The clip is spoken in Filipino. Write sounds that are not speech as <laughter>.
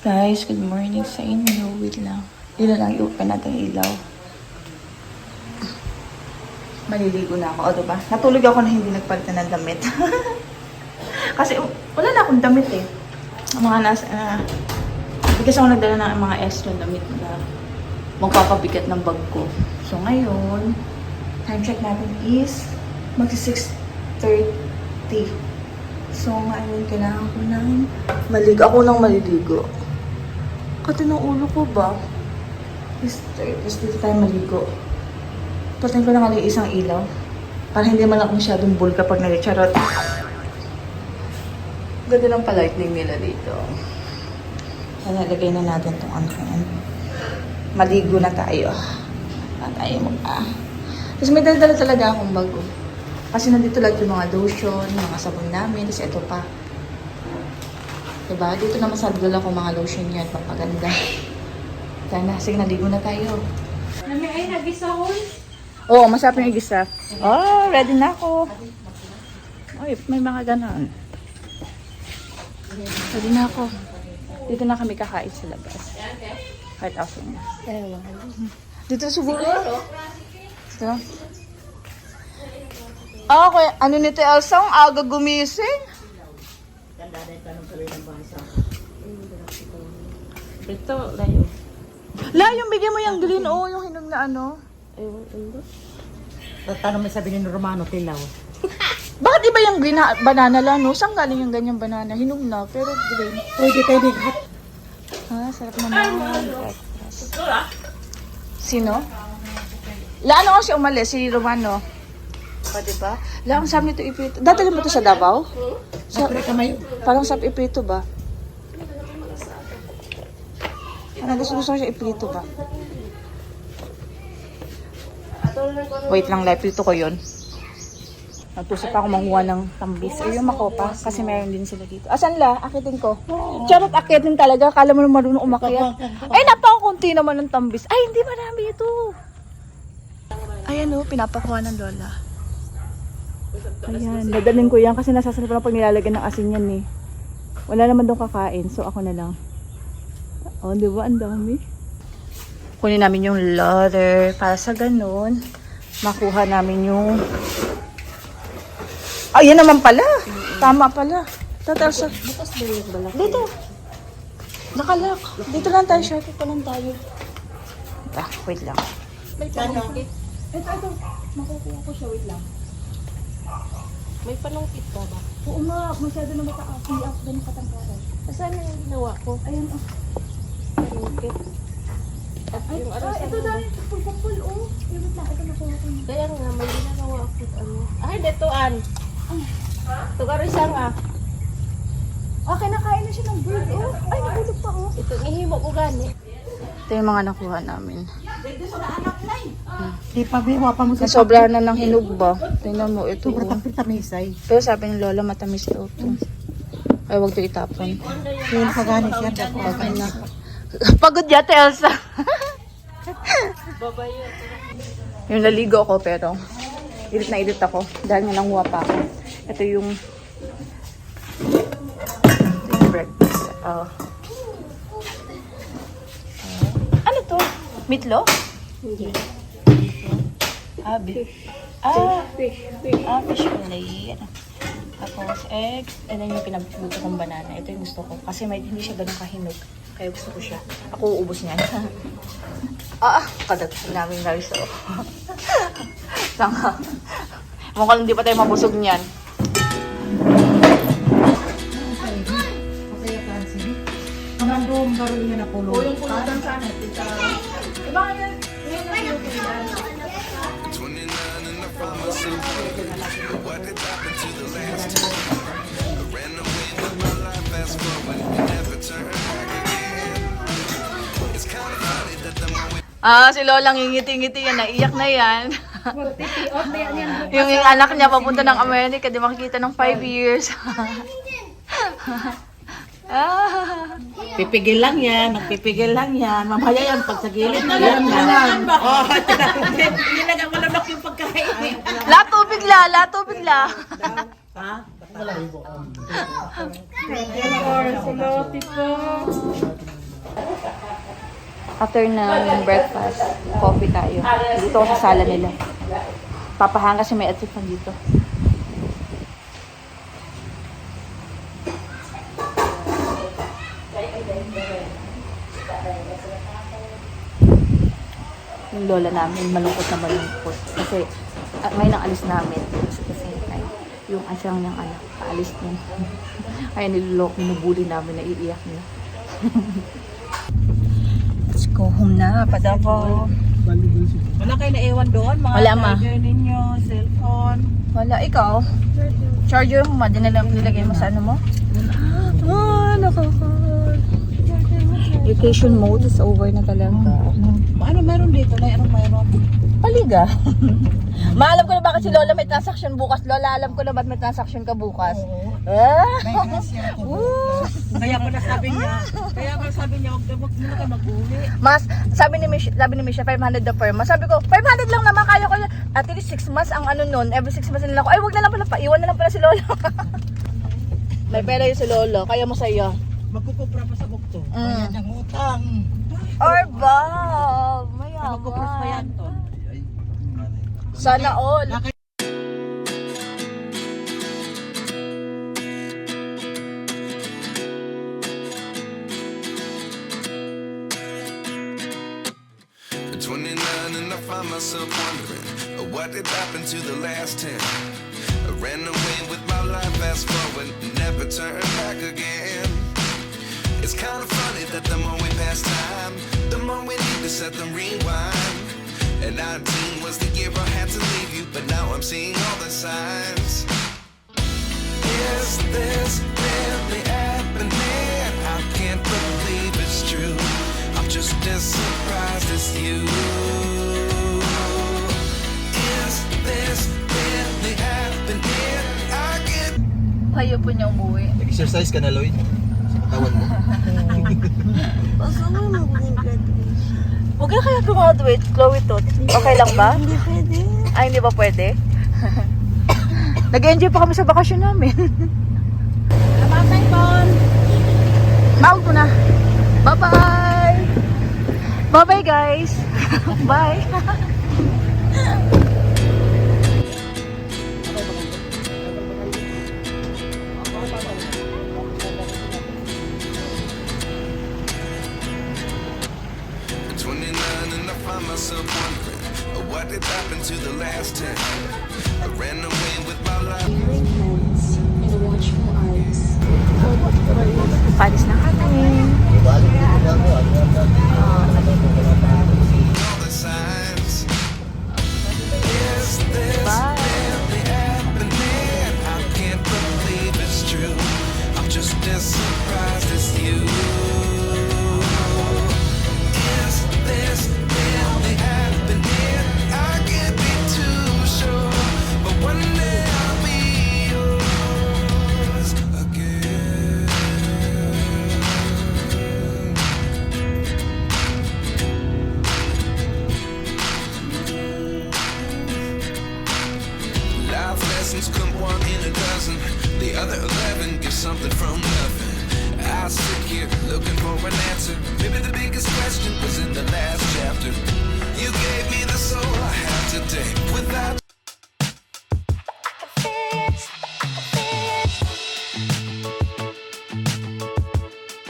Guys, good morning sa inyo. Wait lang. Dito lang i-open natin ilaw. Maliligo na ako. O, diba? Natulog ako na hindi nagpalitan ng damit. <laughs> Kasi wala na akong damit eh. Ang mga nasa... Uh, kasi ako nagdala ng mga extra damit na magpapabigat ng bag ko. So, ngayon, time check natin is magsi 6.30. So, ngayon, kailangan ko ng maligo. Ako nang maliligo. Kati ng ulo ko ba? Tapos dito tayo maligo. Patayin ko na nga isang ilaw. Para hindi man ako masyadong bull kapag nag-charot. Ganda ng pa-lightning nila dito. Nalagay na natin itong ano. Maligo na tayo. Na tayo mag ah. Tapos may dala talaga akong bago. Kasi nandito lahat yung mga lotion, mga sabon namin. Tapos ito pa. Diba? Dito naman sa dala ko mga lotion yan. Papaganda. Kaya na. Sige, naligo na tayo. Nami ay nagisahol. Oo, masarap yung igisa. Oh, ready na ako. Ay, may mga ganon. Ready na ako. Dito na kami kakain sa labas. Kahit ako na. Dito siguro. Dito. Ah, okay. Ano nito, Elsa? Ang aga gumising. Ito, layo. La, yung bigyan mo yung green, oh, yung hinog na ano. Ewan, ano? Tanong may sabi ni Romano, tilaw. <laughs> Bakit iba yung green na banana lang, no? Saan galing yung ganyang banana? Hinog na, pero green. Pwede kayo di hat. Ah, sarap naman. Sino? La, ano kasi umalis? Si Romano. Pa, diba? La, ang sarap nito iprito. Dadali mo to sa Davao? Sa, parang sarap iprito ba? Ano gusto gusto ko siya iprito ba? Wait lang, live prito ko yun. Nagtusok pa ako manguha ng tambis. Ay, yung makopa. Kasi meron din sila dito. Asan la? Akitin ko. Charot, akitin talaga. Kala mo na marunong umakyat. Ay, napakakunti naman ng tambis. Ay, hindi marami ito. Ayan o, pinapakuha ng lola. Ayan, dadalhin ko yan kasi nasasanap na pag nilalagyan ng asin yan eh. Wala naman doon kakain, so ako na lang. Oh, di ba? Ang dami. Kunin namin yung leather para sa ganun, makuha namin yung... Ayan naman pala. Tama pala. Tatal sa... Bukas ba yung balak? Dito. Nakalak. Dito lang tayo. Short pa lang tayo. Ah, wait lang. May panungkit. Ito, ito. Makukuha ko siya. Wait lang. May panungkit ka ba? Oo nga. Masyado na mataas. Hindi ako ganun katangkaran. Saan na yung ginawa ko? Ayan, oh. Panungkit. At Ay, yung ano ah, sa ito dahil. Pulpapul, oh. Yung wait lang. Ito nakuha ko. na. Kaya nga, may ginagawa ako. Ano? Ay, dito an. Ito ka rin siya nga. Ah, kinakain na siya ng bird, oh. Ay, nabulog pa, oh. Ito, ihimo ko gani. Ito yung mga nakuha namin. Di pa biwa pa mo sa Nasobrahan na ng hinog ba? Tingnan mo, ito. Sobrang Oh. tapit sa misay. Pero sabi ni Lola, matamis daw ito. Ay, wag ito itapon. Yung nakagani siya. Okay na. Pagod yata, Elsa. Yung naligo ako, pero ilit na ilit ako. Dahil nga nanguha pa ako. Ito yung ito yung breakfast. Oh. Ano to? Meatloaf? Hindi. Ah, beef. Ah, Fish, fish. Ah, fish fillet. Tapos egg. And then yung pinagluto kong banana. Ito yung gusto ko. Kasi may, hindi siya ganun kahinog. Kaya gusto ko siya. Ako uubos niyan. <laughs> ah, kadat namin guys. So. Tanga. Mukhang hindi pa tayo mabusog niyan. Ang doon karoon niya na pulo. O yung pulutan sana. Tita. Iba nga yan. Yan ang pulutan yan. Ah, si Lolang ngingiti-ngiti yan. Naiyak na yan. yung, <laughs> yung anak niya papunta ng Amerika, di makikita ng 5 years. <laughs> ah. Pipigil lang yan. Magpipigil lang yan. Mamaya yan. Pag sa gilid na yan. yan. <laughs> Oh, Ginagawa mo lang yung pagkain. La, tubig la, la, tubig la. Ha? After ng breakfast, coffee tayo. Dito sa sala nila. Papahanga kasi may atifan dito. Yung lola namin, malungkot na malungkot. Kasi at may naalis namin. Kasi kasi ay, yung asyang niyang anak, paalis niya. <laughs> Kaya nilolok, minubuli namin, naiiyak niya. Let's go home na, Padavo. Wala kayo naiwan doon? Mga Wala, ma. charger ninyo, cellphone. Wala, ikaw? Charger mo, ma, dinala, nilagay mo sa ano mo? Ah, nakaka... Vacation mode is over na talaga. Ano meron dito? Na anong meron? Paliga. <laughs> Maalam ko na bakit si Lola may transaction bukas. Lola, alam ko na ba't may transaction ka bukas. Ah? Woo! <laughs> Kaya pala sabi niya, kaya pala sabi niya, huwag huwag muna ka mag-uwi. Mas, sabi ni Mish, sabi ni Misha, 500 the per month. Sabi ko, 500 lang naman, kaya ko yan. At least 6 months ang ano nun, every 6 months nila ako, ay wag na lang pala, paiwan na lang pala si Lola. <laughs> May pera yun si Lolo, kaya mo sa'yo. Magkukupra pa sa bukto. Mm. Bayad ng utang. Or ba? Magkukupras pa yan Mayaman. to. Sana all. At 29 and I find myself wondering uh, what did happen to the last 10. I ran away with my life, fast forward, never turn back again. We need to set them rewind. And 19 was the year I had to leave you, but now I'm seeing all the signs. Is this really happening? I can't believe it's true. I'm just as surprised as you. Is this really happening? I get Hayo po niya umuwi. Exercise ka na, Lloyd. Sa katawan mo. <laughs> Huwag na kaya graduate, Chloe to. Okay lang ba? Hindi pwede. Ay, hindi ba pwede? <laughs> Nag-enjoy pa kami sa bakasyon namin. Namatay, Bon! Mount ko na. Bye-bye! Bye-bye, guys! <laughs> Bye! <laughs> the last 10. I ran away with my life. and watchful eyes. Palis na kami. all I sit here looking for an answer. Maybe the biggest question was in the last chapter. You gave me the soul I have today. Without